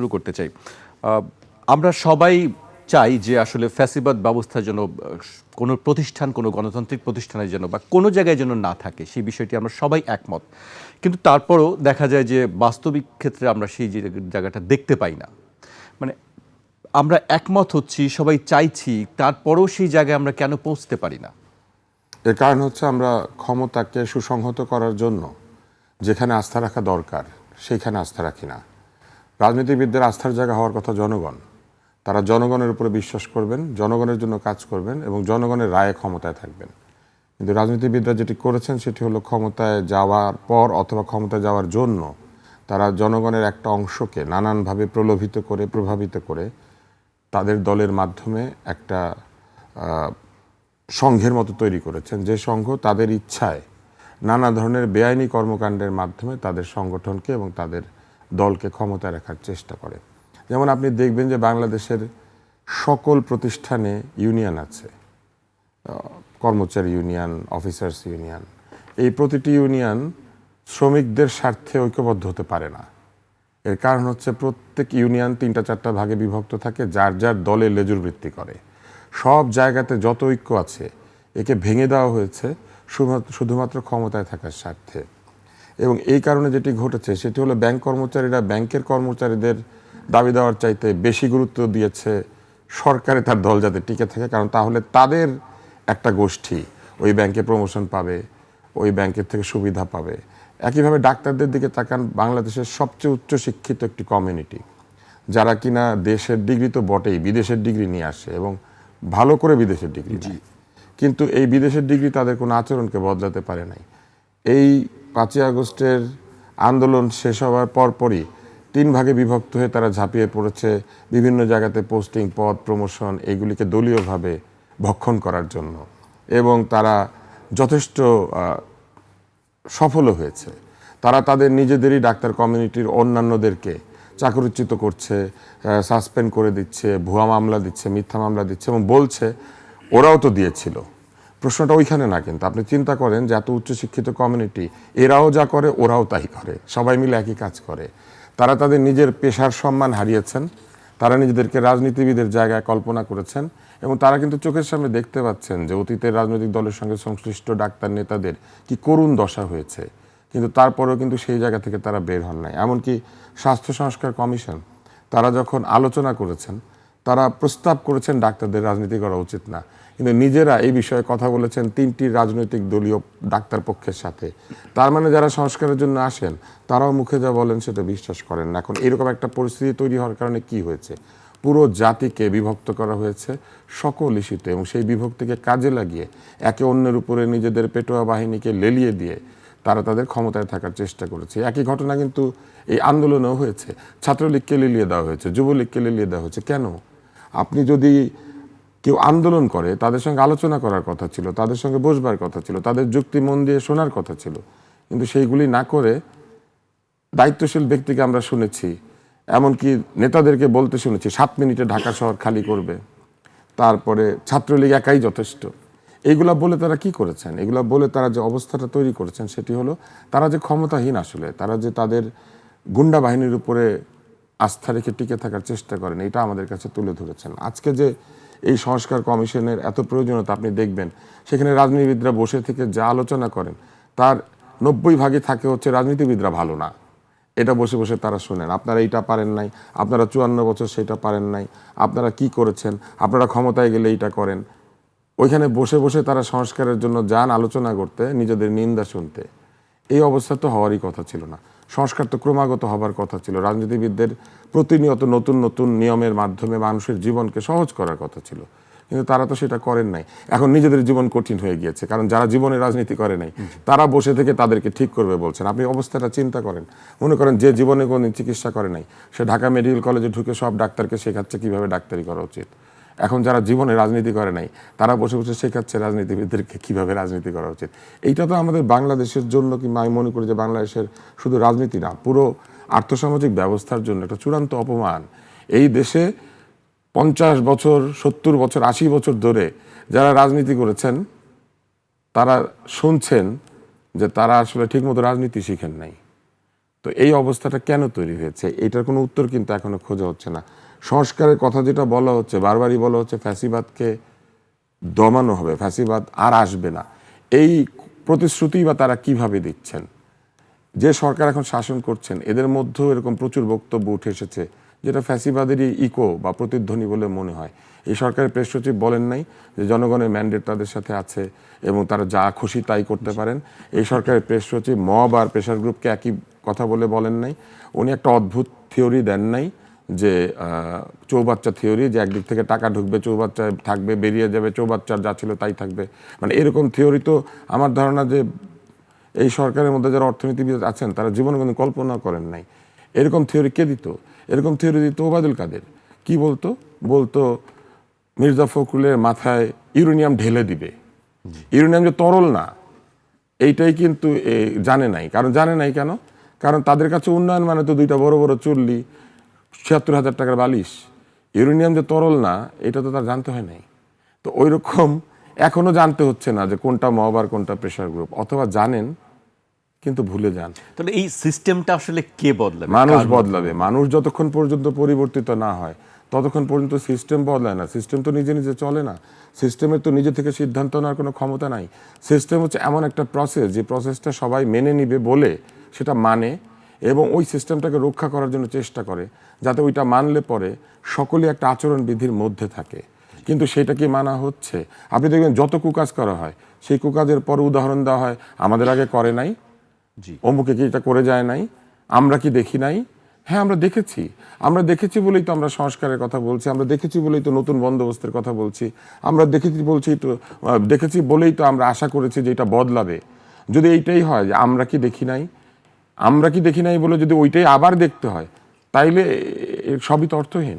শুরু করতে চাই। আমরা সবাই চাই যে আসলে ফ্যাসিবাদ ব্যবস্থা যেন কোনো প্রতিষ্ঠান, কোনো গণতান্ত্রিক প্রতিষ্ঠানের জন্য বা কোনো জায়গায় যেন না থাকে, সেই বিষয়টি আমরা সবাই একমত। কিন্তু তারপরও দেখা যায় যে বাস্তবিক ক্ষেত্রে আমরা সেই জায়গাটা দেখতে পাই না। মানে আমরা একমত হচ্ছি, সবাই চাইছি, তারপরেও সেই জায়গায় আমরা কেন পৌঁছতে পারি না? এর কারণ হচ্ছে আমরা ক্ষমতাকে সুসংহত করার জন্য যেখানে আস্থা রাখা দরকার, সেইখানে আস্থা রাখি না। রাজনীতিবিদদের আস্থার জায়গা হওয়ার কথা জনগণ। তারা জনগণের উপরে বিশ্বাস করবেন, জনগণের জন্য কাজ করবেন এবং জনগণের রায়ে ক্ষমতায় থাকবেন। কিন্তু রাজনীতিবিদরা যেটি করেছেন সেটি হলো ক্ষমতায় যাওয়ার পর অথবা ক্ষমতায় যাওয়ার জন্য তারা জনগণের একটা অংশকে নানানভাবে প্রলোভিত করে, প্রভাবিত করে তাদের দলের মাধ্যমে একটা সংঘের মতো তৈরি করেছেন। যে সংঘ তাদের ইচ্ছায় নানা ধরনের বেআইনি কর্মকাণ্ডের মাধ্যমে তাদের সংগঠনকে এবং তাদের দলকে ক্ষমতায় রাখার চেষ্টা করে। যেমন আপনি দেখবেন যে বাংলাদেশের সকল প্রতিষ্ঠানে ইউনিয়ন আছে। কর্মচারী ইউনিয়ন, অফিসার্স ইউনিয়ন। এই প্রতিটি ইউনিয়ন শ্রমিকদের স্বার্থে ঐক্যবদ্ধ হতে পারে না। এর কারণ হচ্ছে প্রত্যেক ইউনিয়ন তিনটা, চারটা ভাগে বিভক্ত থাকে, যার যার দলে লেজুর বৃত্তি করে। সব জায়গাতে যত ঐক্য আছে, একে ভেঙে দেওয়া হয়েছে শুধুমাত্র ক্ষমতায় থাকার স্বার্থে। এবং এই কারণে যেটি ঘটেছে সেটি হলো ব্যাংক কর্মচারীরা ব্যাংকের কর্মচারীদের দাবি দেওয়ার চাইতে বেশি গুরুত্ব দিয়েছে সরকারে তার দল যাতে টিকে থাকে কারণ তাহলে তাদের একটা গোষ্ঠী ওই ব্যাংকে প্রমোশন পাবে ওই ব্যাংকের থেকে সুবিধা পাবে। একইভাবে ডাক্তারদের দিকে তাকান বাংলাদেশের সবচেয়ে উচ্চ শিক্ষিত একটি কমিউনিটি যারা কিনা দেশের ডিগ্রি তো বটেই বিদেশের ডিগ্রি নিয়ে আসে এবং ভালো করে বিদেশের ডিগ্রি। কিন্তু এই বিদেশের ডিগ্রি তাদের কোনো আচরণকে বদলাতে পারে নাই। এই পাঁচই আগস্টের আন্দোলন শেষ হওয়ার পরপরই তিন ভাগে বিভক্ত হয়ে তারা ঝাঁপিয়ে পড়েছে বিভিন্ন জায়গাতে পোস্টিং, পদ, প্রমোশন এগুলিকে দলীয়ভাবে ভক্ষণ করার জন্য। এবং তারা যথেষ্ট সফলও হয়েছে। তারা তাদের নিজেদেরই ডাক্তার কমিউনিটির অন্যান্যদেরকে চাকরিচ্যুত করছে সাসপেন্ড করে দিচ্ছে, ভুয়া মামলা দিচ্ছে, মিথ্যা মামলা দিচ্ছে এবং বলছে, ওরাও তো দিয়েছিল। প্রশ্নটা ওইখানে না কিন্তু। আপনি চিন্তা করেন যে এত উচ্চশিক্ষিত কমিউনিটি এরাও যা করে, ওরাও তাই করে। সবাই মিলে একই কাজ করে। তারা তাদের নিজের পেশার সম্মান হারিয়েছেন। তারা নিজেদেরকে রাজনীতিবিদের জায়গায় কল্পনা করেছেন এবং তারা কিন্তু চোখের সামনে দেখতে পাচ্ছেন যে অতীতের রাজনৈতিক দলের সঙ্গে সংশ্লিষ্ট ডাক্তার নেতাদের কি করুণ দশা হয়েছে। কিন্তু তারপরেও কিন্তু সেই জায়গা থেকে তারা বের হন নাই। এমনকি স্বাস্থ্য সংস্কার কমিশন, তারা যখন আলোচনা করেছেন, তারা প্রস্তাব করেছেন ডাক্তারদের রাজনীতি করা উচিত না। কিন্তু নিজেরা এই বিষয়ে কথা বলেছেন তিনটি রাজনৈতিক দলীয় ডাক্তার পক্ষের সাথে। তার মানে যারা সংস্কারের জন্য আসেন, তারাও মুখে যা বলেন সেটা বিশ্বাস করেন না। এখন এরকম একটা পরিস্থিতি তৈরি হওয়ার কারণে কি হয়েছে? পুরো জাতিকে বিভক্ত করা হয়েছে সকল ইস্যুতে এবং সেই বিভক্তিকে কাজে লাগিয়ে একে অন্যের উপরে নিজেদের পেটোয়া বাহিনীকে লেলিয়ে দিয়ে তারা তাদের ক্ষমতায় থাকার চেষ্টা করেছে। একই ঘটনা কিন্তু এই আন্দোলনেও হয়েছে। ছাত্রলীগকে লিলিয়ে দেওয়া হয়েছে, যুবলীগকে লিলিয়ে দেওয়া হয়েছে। কেন? আপনি যদি কেউ আন্দোলন করে, তাদের সঙ্গে আলোচনা করার কথা ছিল, তাদের সঙ্গে বসবার কথা ছিল, তাদের যুক্তি মন দিয়ে শোনার কথা ছিল। কিন্তু সেইগুলি না করে দায়িত্বশীল ব্যক্তিকে আমরা শুনেছি, এমনকি নেতাদেরকে বলতে শুনেছি, সাত মিনিটে ঢাকা শহর খালি করবে, তারপরে ছাত্রলীগ একাই যথেষ্ট। এইগুলা বলে তারা কি করেছেন? এগুলা বলে তারা যে অবস্থাটা তৈরি করেছেন, সেটি হলো তারা যে ক্ষমতাহীন আসলে, তারা যে তাদের গুন্ডা বাহিনীর উপরে আস্থা রেখে টিকে থাকার চেষ্টা করেন, এটা আমাদের কাছে তুলে ধরেছেন। আজকে যে এই সংস্কার কমিশনের এত প্রয়োজনীয়তা আপনি দেখবেন। সেখানে রাজনীতিবিদরা বসে থেকে যা আলোচনা করেন, তার নব্বই ভাগে থাকে হচ্ছে রাজনীতিবিদরা ভালো না। এটা বসে বসে তারা শোনেন, আপনারা এইটা পারেন নাই, আপনারা চুয়ান্ন বছর সেটা পারেন নাই, আপনারা কি করেছেন, আপনারা ক্ষমতায় গেলে এইটা করেন। ওইখানে বসে বসে তারা সংস্কারের জন্য যান আলোচনা করতে, নিজেদের নিন্দা শুনতে। এই অবস্থা তো হওয়ারই কথা ছিল না। সংস্কার তো ক্রমাগত হবার কথা ছিল। রাজনীতিবিদদের প্রতিনিয়ত নতুন নতুন নিয়মের মাধ্যমে মানুষের জীবনকে সহজ করার কথা ছিল। কিন্তু তারা তো সেটা করেন নাই। এখন নিজেদের জীবন কঠিন হয়ে গিয়েছে, কারণ যারা জীবনে রাজনীতি করে নাই, তারা বসে থেকে তাদেরকে ঠিক করবে বলছেন। আপনি অবস্থাটা চিন্তা করেন। মনে করেন যে জীবনে কোনো চিকিৎসা করে নাই, সে ঢাকা মেডিকেল কলেজে ঢুকে সব ডাক্তারকে শেখাচ্ছে কীভাবে ডাক্তারি করা উচিত। এখন যারা জীবনে রাজনীতি করে নাই, তারা বসে বসে শেখাচ্ছে রাজনীতিবিদদেরকে কীভাবে রাজনীতি করা উচিত। এইটা তো আমাদের বাংলাদেশের জন্য কিংবা আমি মনে করি যে বাংলাদেশের শুধু রাজনীতি না, পুরো আর্থসামাজিক ব্যবস্থার জন্য একটা চূড়ান্ত অপমান। এই দেশে পঞ্চাশ বছর, সত্তর বছর, আশি বছর ধরে যারা রাজনীতি করেছেন, তারা শুনছেন যে তারা আসলে ঠিকমতো রাজনীতি শিখেন নাই। তো এই অবস্থাটা কেন তৈরি হয়েছে? এটার কোনো উত্তর কিন্তু এখনও খোঁজা হচ্ছে না। সংস্কারের কথা যেটা বলা হচ্ছে, বারবারই বলা হচ্ছে ফ্যাসিবাদকে দমানো হবে, ফ্যাসিবাদ আর আসবে না। এই প্রতিশ্রুতি বা তারা কীভাবে দিচ্ছেন? যে সরকার এখন শাসন করছেন, এদের মধ্যেও এরকম প্রচুর বক্তব্য উঠে এসেছে, যেটা ফ্যাসিবাদেরই ইকো বা প্রতিধ্বনি বলে মনে হয়। এই সরকারের প্রেস সচিব বলেন নাই যে জনগণের ম্যান্ডেট তাদের সাথে আছে এবং তারা যা খুশি তাই করতে পারেন। এই সরকারের প্রেস সচিব মব আর প্রেশার গ্রুপকে একই কথা বলে বলেন নাই। উনি একটা অদ্ভুত থিওরি দেন নাই। যে চৌবাচ্চা থিওরি যে একদিক থেকে টাকা ঢুকবে চৌবাচ্চায় থাকবে, বেরিয়ে যাবে, চৌবাচ্চার যা ছিল তাই থাকবে। মানে এরকম থিওরি তো আমার ধারণা যে এই সরকারের মধ্যে যারা অর্থনীতিবিদ আছেন, তারা জীবনে কোনো কল্পনা করেন নাই। এরকম থিওরি কে দিত? এরকম থিওরি দিত ওবায়দুল কাদের। কি বলতো? বলতো, মির্জা ফখরুলের মাথায় ইউরেনিয়াম ঢেলে দিবে। ইউরেনিয়াম যে তরল না, এইটাই কিন্তু জানে নাই। কারণ জানে নাই কেন? কারণ তাদের কাছে উন্নয়ন মানে তো দুইটা বড় বড় চুল্লি। ছিয়াত্তর হাজার টাকার বালিশ। ইউরেনিয়াম যে তরল না এটা তো তার জানতে হয় নাই। তো ওই রকম এখনও জানতে হচ্ছে না যে কোনটা মব আর কোনটা প্রেশার গ্রুপ অথবা জানেন কিন্তু ভুলে যান। তাহলে এই সিস্টেমটা আসলে কে বদলাবে? মানুষ বদলাবে। মানুষ যতক্ষণ পর্যন্ত পরিবর্তিত না হয় ততক্ষণ পর্যন্ত সিস্টেম বদলায় না। সিস্টেম তো নিজে নিজে চলে না। সিস্টেমের তো নিজে থেকে সিদ্ধান্ত নেওয়ার কোনো ক্ষমতা নাই। সিস্টেম হচ্ছে এমন একটা প্রসেস যে প্রসেসটা সবাই মেনে নিবে বলে সেটা মানে এবং ওই সিস্টেমটাকে রক্ষা করার জন্য চেষ্টা করে যাতে ওইটা মানলে পরে সকলে একটা আচরণ বিধির মধ্যে থাকে। কিন্তু সেটা কি মানা হচ্ছে? আপনি দেখবেন যত কুকাজ করা হয় সেই কুকাজের পর উদাহরণ দেওয়া হয় আমাদের আগে করে নাই। জি। অমুকে কি এটা করে যায় নাই? আমরা কি দেখি নাই? হ্যাঁ আমরা দেখেছি। আমরা দেখেছি বলেই তো আমরা সংস্কারের কথা বলছি আমরা দেখেছি বলেই তো নতুন বন্দোবস্তের কথা বলছি আমরা দেখেছি বলছি তো দেখেছি বলেই তো আমরা আশা করেছি যে এটা বদলাবে। যদি এইটাই হয় যে আমরা কি দেখি নাই আমরা কি দেখি নাই বলে যদি ওইটাই আবার দেখতে হয় তাইলে সবই তো অর্থহীন।